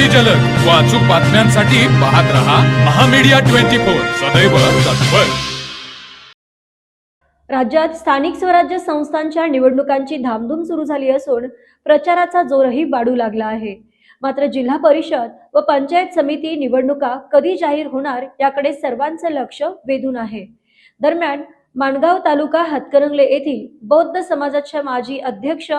अति जलद. व अचूक बातम्यांसाठी पाहत रहा महामीडिया ट्वेंटी फोर. सदैव तत्पर. राज्यात स्थानिक स्वराज्य संस्थांच्या निवडणुकांची धामधूम सुरू झाली असून प्रचाराचा जोरही वाढू लागला आहे. मात्र जिल्हा परिषद व पंचायत समिती निवडणुका कधी जाहीर होणार याकडे सर्वांचं लक्ष वेधून आहे. दरम्यान माणगाव तालुका हातकरंगले येथील बौद्ध समाजाच्या माजी अध्यक्ष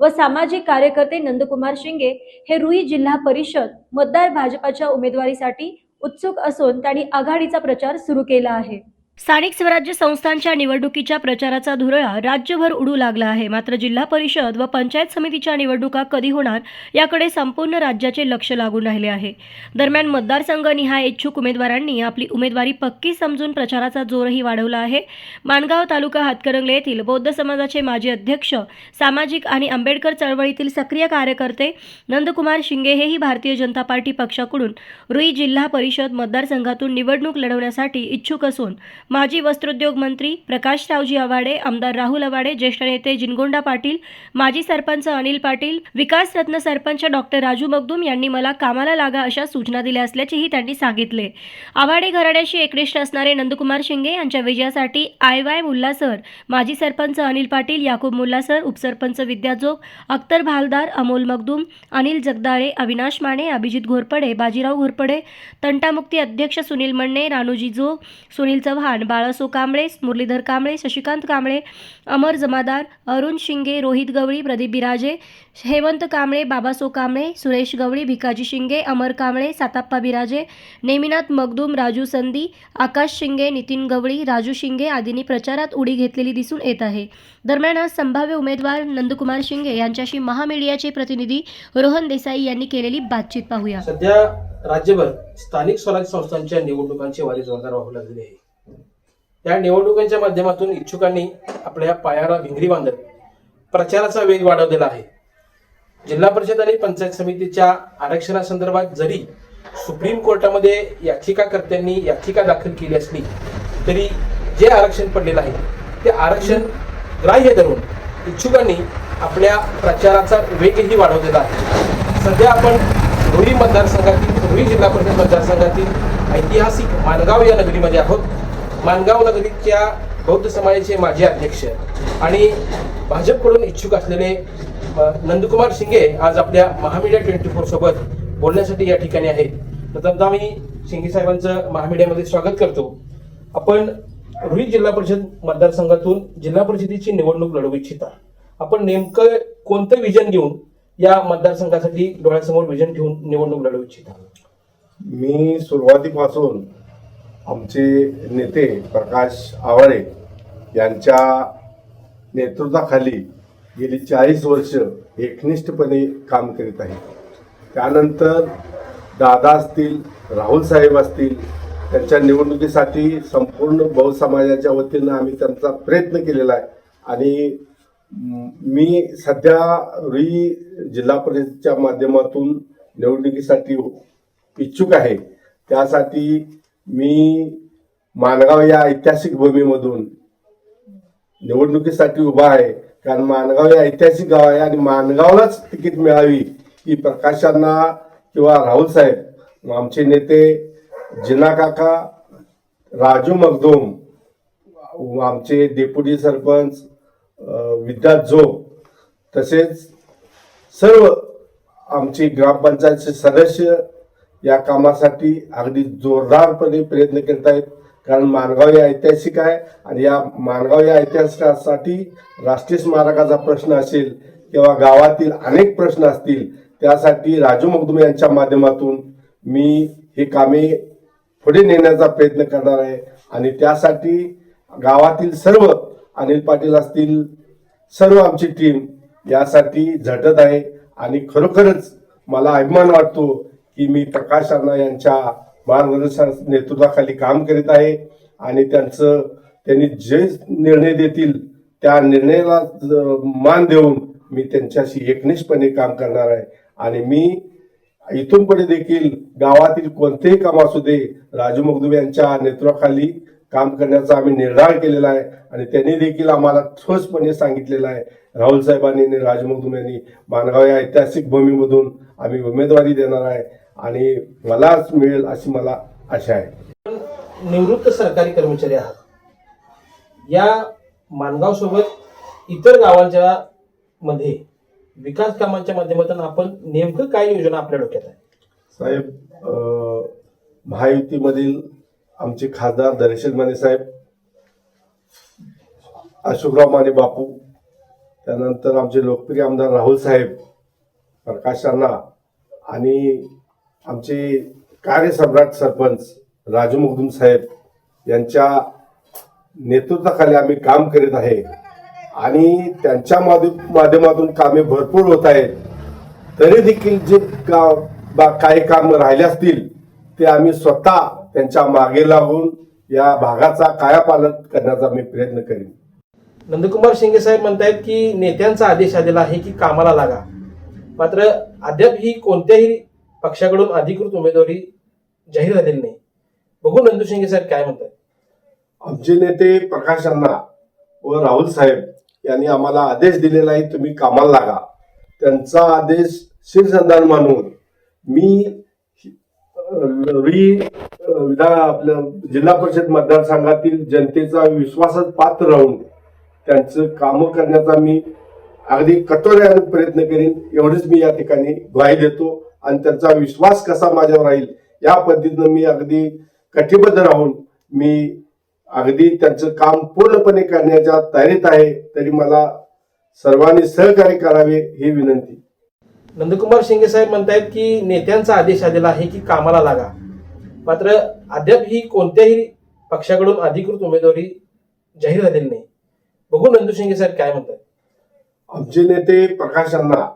व सामाजिक कार्यकर्ते नंदकुमार शिंगे हे रुई जिल्हा परिषद मतदार भाजपाच्या उमेदवारीसाठी उत्सुक असून त्यांनी आघाडीचा प्रचार सुरू केला आहे. स्थानिक स्वराज्य संस्थांच्या निवडणुकीच्या प्रचाराचा धुरळा राज्यभर उडू लागला आहे. मात्र जिल्हा परिषद व पंचायत समितीच्या निवडणुका कधी होणार याकडे संपूर्ण राज्याचे लक्ष लागून राहिले आहे. दरम्यान मतदारसंघनिहाय इच्छुक उमेदवारांनी आपली उमेदवारी पक्की समजून प्रचाराचा जोरही वाढवला आहे. माणगाव तालुका हातकरंगले येथील बौद्ध समाजाचे माजी अध्यक्ष सामाजिक आणि आंबेडकर चळवळीतील सक्रिय कार्यकर्ते नंदकुमार शिंगे हेही भारतीय जनता पार्टी पक्षाकडून रुई जिल्हा परिषद मतदारसंघातून निवडणूक लढवण्यासाठी इच्छुक असून माजी वस्त्रोद्योग मंत्री प्रकाशरावजी आवाडे आमदार राहुल आवाडे ज्येष्ठ नेते जिनगोंडा पाटील माजी सरपंच अनिल पाटील विकास रत्न सरपंच डॉक्टर राजू मगदूम यांनी मला कामाला लागा अशा सूचना दिल्या असल्याचेही त्यांनी सांगितले. आवाडे घराण्याशी एकनिष्ठ असणारे नंदकुमार शिंगे यांच्या विजयासाठी आय वाय मुल्ला सर माजी सरपंच अनिल पाटील याकूब मुल्ला सर उपसरपंच विद्याजोग अख्तर भालदार अमोल मगदूम अनिल जगदाळे अविनाश माने अभिजित घोरपडे बाजीराव घोरपडे तंटामुक्ती अध्यक्ष सुनील मण्णे रानूजी जोग सुनील चव्हाण बाळासो कांबळे मुरलीधर कांबळे शशिकांत कांबळे अमर जमादार अरुण शिंगे रोहित गवळी प्रदीप बिराजे हेमंत कांबळे बाबासो कांबळे सुरेश गवळी भिकाजी शिंगे अमर कांबळे साताप्पा बिराजे नेमिनाथ मगदूम राजू संदी आकाश शिंगे नितीन गवळी राजू शिंगे आदींनी प्रचारात उडी घेतलेली दिसून येत आहे. दरम्यान आज संभाव्य उमेदवार नंदकुमार शिंगे यांच्याशी महामीडियाचे प्रतिनिधी रोहन देसाई यांनी केलेली बातचीत पाहूया. सध्या राज्यभर स्थानिक स्वराज्य संस्थांच्या निवडणुकांची वारी जोरदार वाहू लागलेली आहे. या निवडणुकांच्या माध्यमातून इच्छुकांनी आपल्या पायाला भिंगरी बांधत प्रचाराचा वेग वाढवलेला आहे. जिल्हा परिषद आणि पंचायत समितीच्या आरक्षणासंदर्भात जरी सुप्रीम कोर्टामध्ये याचिकाकर्त्यांनी याचिका दाखल केली असली तरी जे आरक्षण पडलेलं आहे ते आरक्षण ग्राह्य धरून इच्छुकांनी आपल्या प्रचाराचा वेगही वाढवलेला आहे. सध्या आपण रोही मतदारसंघातील रोही जिल्हा परिषद मतदारसंघातील ऐतिहासिक माणगाव या नगरीमध्ये आहोत. मानगाव नगरीच्या बौद्ध समाजाचे माजी अध्यक्ष आणि भाजपकडून इच्छुक असलेले नंदकुमार शिंगे आज आपल्या महामीडिया ट्वेंटी फोर सोबत बोलण्यासाठी या ठिकाणी आहेत. प्रथमतः मी शिंगे साहेबांचं महामीडियामध्ये स्वागत करतो. आपण रुई जिल्हा परिषद मतदारसंघातून जिल्हा परिषदेची निवडणूक लढवू इच्छिता. आपण नेमकं कोणतं विजन घेऊन या मतदारसंघासाठी डोळ्यासमोर विजन घेऊन निवडणूक लढवू इच्छिता? मी सुरुवातीपासून आमचे नेते प्रकाश आवळे यांच्या नेतृत्वाखाली गेली चाळीस वर्ष एकनिष्ठपणे काम करीत आहे त्यानंतर दादा असतील राहुल साहेब असतील त्यांच्या निवडणुकीसाठी संपूर्ण बहुसमाजाच्या वतीनं आम्ही त्यांचा प्रयत्न केलेला आहे. आणि मी सध्या रुई जिल्हा परिषदच्या माध्यमातून निवडणुकीसाठी इच्छुक आहे. त्यासाठी मी माणगाव या ऐतिहासिक भूमीमधून निवडणुकीसाठी उभा आहे. कारण माणगाव हे ऐतिहासिक गाव आहे आणि माणगावलाच तिकीट मिळावी ही प्रकाशांना किंवा राहुल साहेब आमचे नेते जिना काका राजू मगदूम आमचे डेप्युटी सरपंच विद्या जो तसेच सर्व आमची ग्रामपंचायतचे सदस्य या कामासाठी अगदी जोरदारपणे प्रयत्न करत आहेत कारण माणगाव हे ऐतिहासिक आहे आणि या माणगाव या ऐतिहासिकासाठी राष्ट्रीय स्मारकाचा प्रश्न असेल किंवा गावातील अनेक प्रश्न असतील त्यासाठी राजू मगदुम यांच्या माध्यमातून मी हे कामे पुढे नेण्याचा प्रयत्न करणार आहे. आणि त्यासाठी गावातील सर्व अनिल पाटील असतील सर्व आमची टीम यासाठी झटत आहे. आणि खरोखरच मला अभिमान वाटतो की मी प्रकाश अण्णा यांच्या मार्गदर्शन नेतृत्वाखाली काम करीत आहे आणि त्यांचं त्यांनी जे निर्णय देतील त्या निर्णयाला मान देऊन मी त्यांच्याशी एकनिष्ठपणे काम करणार आहे. आणि मी इथून पुढे देखील गावातील कोणतेही काम असू दे राजू मगदूम यांच्या नेतृत्वाखाली काम करण्याचा आम्ही निर्धार केलेला आहे आणि त्यांनी देखील आम्हाला ठोसपणे सांगितलेलं आहे. राहुल साहेबांनी आणि राजू मगदूम यांनी माणगाव या ऐतिहासिक भूमीमधून आम्ही उमेदवारी देणार आहे. आणि मलाच मिळेल अशी मला आशा आहे. निवृत्त सरकारी कर्मचारी आहात. या माणगाव सोबत इतर गावांच्या मध्ये विकास कामांच्या माध्यमातून आपण नेमकं काय योजना आपल्या डोक्यात आहे? साहेब महायुतीमधील आमचे खासदार दरेशील माने साहेब अशोकराव माने बापू त्यानंतर आमचे लोकप्रिय आमदार राहुल साहेब प्रकाश अण्णा आणि आमचे कार्यसम्राट सरपंच राजू मुगदुम साहेब यांच्या नेतृत्वाखाली आम्ही काम करीत आहे आणि त्यांच्या माध्यमातून कामे भरपूर होत आहेत. तरी देखील जे का बा- काही काम राहिले असतील ते आम्ही स्वतः त्यांच्या मागे लागून या भागाचा कायापालन करण्याचा मी प्रयत्न करीन. नंदकुमार शिंगे साहेब म्हणतायत की नेत्यांचा आदेश आलेला आहे की कामाला लागा. मात्र अद्याप ही कोणत्याही पक्षाकडून अधिकृत उमेदवारी जाहीर झालेली नाही. बघू नंदू शिंगे साहेब काय म्हणतात. आमचे नेते प्रकाश अण्णा व राहुल साहेब यांनी आम्हाला आदेश दिलेला आहे तुम्ही कामाला लागा. त्यांचा आदेश शिरसंधान मानून मी अं, विधान आपलं जिल्हा परिषद मतदारसंघातील जनतेचा विश्वासात पात्र राहून त्यांचं कामं करण्याचा मी अगदी कठोऱ्याने प्रयत्न करीन. एवढीच मी या ठिकाणी ग्वाही देतो. आणि त्यांचा विश्वास कसा माझ्यावर राहील या पद्धतीनं मी अगदी कटिबद्ध राहून मी अगदी त्यांचं काम पूर्णपणे करण्याच्या तयारीत आहे तरी मला सर्वांनी सहकार्य करावे ही विनंती. नंदकुमार शिंदे साहेब म्हणतायत की नेत्यांचा आदेश आलेला आहे की कामाला लागा. मात्र अद्याप ही कोणत्याही पक्षाकडून अधिकृत उमेदवारी जाहीर झालेली नाही. बघू नंदू शिंदे साहेब काय म्हणतात. आमचे नेते प्रकाश अण्णा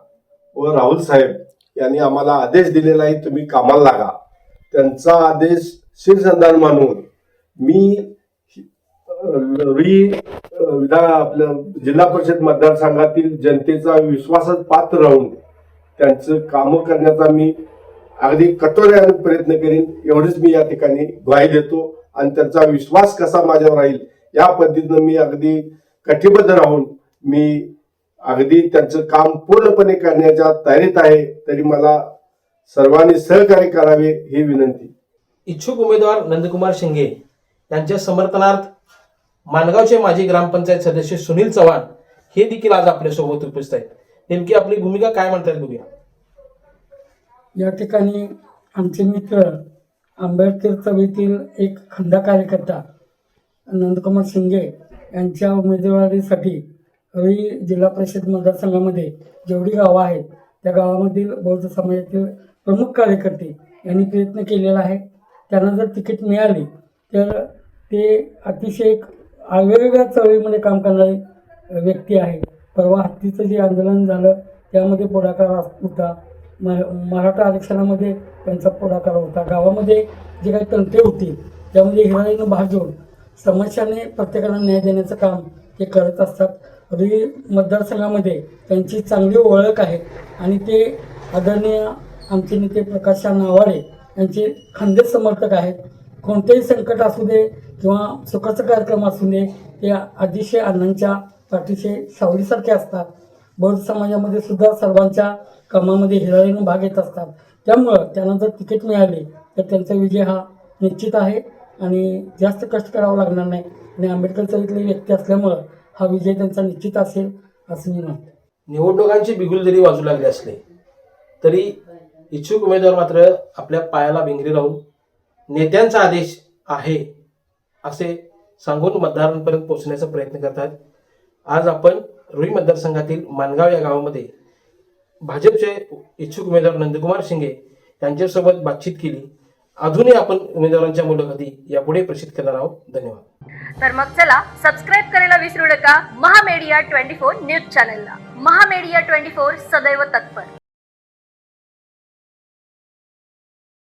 व राहुल साहेब यांनी आम्हाला आदेश दिलेला आहे तुम्ही कामाला लागा. त्यांचा आदेश शिरसंधान मानून मी वी री विधान आपलं जिल्हा परिषद मतदारसंघातील जनतेचा विश्वासात पात्र राहून त्यांचं कामं करण्याचा मी अगदी कठोऱ्याने प्रयत्न करीन एवढीच मी या ठिकाणी ग्वाही देतो. आणि त्यांचा विश्वास कसा माझ्यावर राहील या पद्धतीनं मी अगदी कटिबद्ध राहून मी अगदी त्यांचं काम पूर्णपणे करण्याच्या तयारीत आहे तरी मला सर्वांनी सहकार्य करावे ही विनंती. इच्छुक उमेदवार नंदकुमार शिंगे यांच्या समर्थनार्थ मानगावचे माजी ग्रामपंचायत सदस्य सुनील चव्हाण हे देखील आज आपल्यासोबत उपस्थित आहेत. नेमकी आपली भूमिका काय म्हणतात बघूया. या ठिकाणी आमचे मित्र आंबेडकर चळवळीतील एक खंदा कार्यकर्ता नंदकुमार शिंगे यांच्या उमेदवारीसाठी रई जिल्हा परिषद मतदारसंघामध्ये जेवढी गावं आहेत त्या गावामधील बौद्ध समाजातील प्रमुख कार्यकर्ते यांनी प्रयत्न केलेला आहे. त्यांना जर तिकीट मिळाली तर ते अतिशय एक वेगवेगळ्या चळवळीमध्ये काम करणारे व्यक्ती आहे परवा हत्तीचं जे आंदोलन झालं त्यामध्ये पुढाकार होता. म मराठा आरक्षणामध्ये त्यांचा पुढाकार होता. गावामध्ये जे काही तंत्रे होती त्यामध्ये हिराळीनं भाग घेऊन समस्याने प्रत्येकाला न्याय देण्याचं काम ते करत असतात. री मतदारसंघामध्ये त्यांची चांगली ओळख आहे. आणि ते आदरणीय आमचे नेते प्रकाश नावाडे यांचे खंदे समर्थक आहेत. कोणतेही संकट असू दे किंवा सुखाचा कार्यक्रम असू दे ते अतिशय अण्णांच्या पाठीशे सावलीसारखे असतात. बौद्ध समाजामध्ये सुद्धा सर्वांच्या कामामध्ये हिराळीनं भाग येत असतात. त्यामुळं त्यांना जर तिकीट मिळाले तर त्यांचा विजय हा निश्चित आहे. आणि जास्त कष्ट करावं लागणार नाही. आणि आंबेडकर चळीतले व्यक्ती असल्यामुळं हा विजय त्यांचा निश्चित असेल असं मी म्हणतो. निवडणुकांची बिगुल जरी वाजू लागली असले तरी इच्छुक उमेदवार मात्र आपल्या पायाला भिंगरी राहून नेत्यांचा आदेश आहे असे सांगून मतदारांपर्यंत पोहोचण्याचा प्रयत्न करतात. आज आपण रुई मतदारसंघातील मानगाव या गावामध्ये भाजपचे इच्छुक उमेदवार नंदकुमार शिंगे यांच्यासोबत बातचीत केली. अजूनही आपण उमेदवारांच्या मुलाखती यापुढे प्रसिद्ध करणार आहोत. धन्यवाद. तर मग चला सबस्क्राईब करायला विसरू नका. महामेडिया ट्वेंटी फोर न्यूज चॅनलला. महामेडिया ट्वेंटी फोर सदैव तत्पर.